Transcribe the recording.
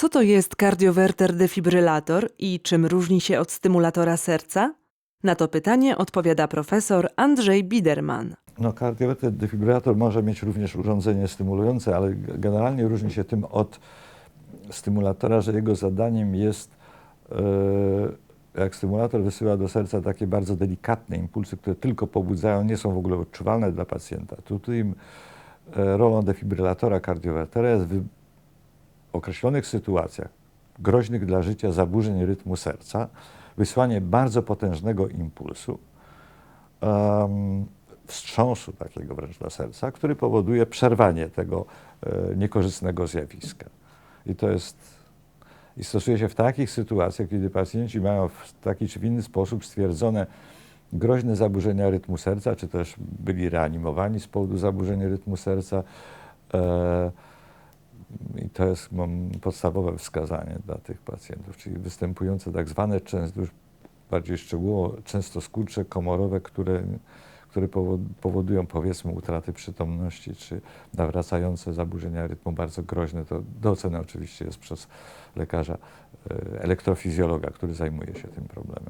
Co to jest kardiowerter defibrylator i czym różni się od stymulatora serca? Na to pytanie odpowiada profesor Andrzej Biderman. No, kardiowerter defibrylator może mieć również urządzenie stymulujące, ale generalnie różni się tym od stymulatora, że jego zadaniem jest, e, jak stymulator wysyła do serca takie bardzo delikatne impulsy, które tylko pobudzają, nie są w ogóle odczuwalne dla pacjenta. Tutaj e, rolą defibrylatora kardiowertera jest określonych sytuacjach groźnych dla życia zaburzeń rytmu serca wysłanie bardzo potężnego impulsu, em, wstrząsu takiego wręcz dla serca, który powoduje przerwanie tego e, niekorzystnego zjawiska. I to jest, i stosuje się w takich sytuacjach, kiedy pacjenci mają w taki czy w inny sposób stwierdzone groźne zaburzenia rytmu serca, czy też byli reanimowani z powodu zaburzenia rytmu serca. E, I to jest podstawowe wskazanie dla tych pacjentów, czyli występujące tak zwane często, już bardziej szczegółowo, często skurcze komorowe, które, które powo- powodują powiedzmy utraty przytomności, czy nawracające zaburzenia rytmu bardzo groźne. To do oceny oczywiście jest przez lekarza, e, elektrofizjologa, który zajmuje się tym problemem.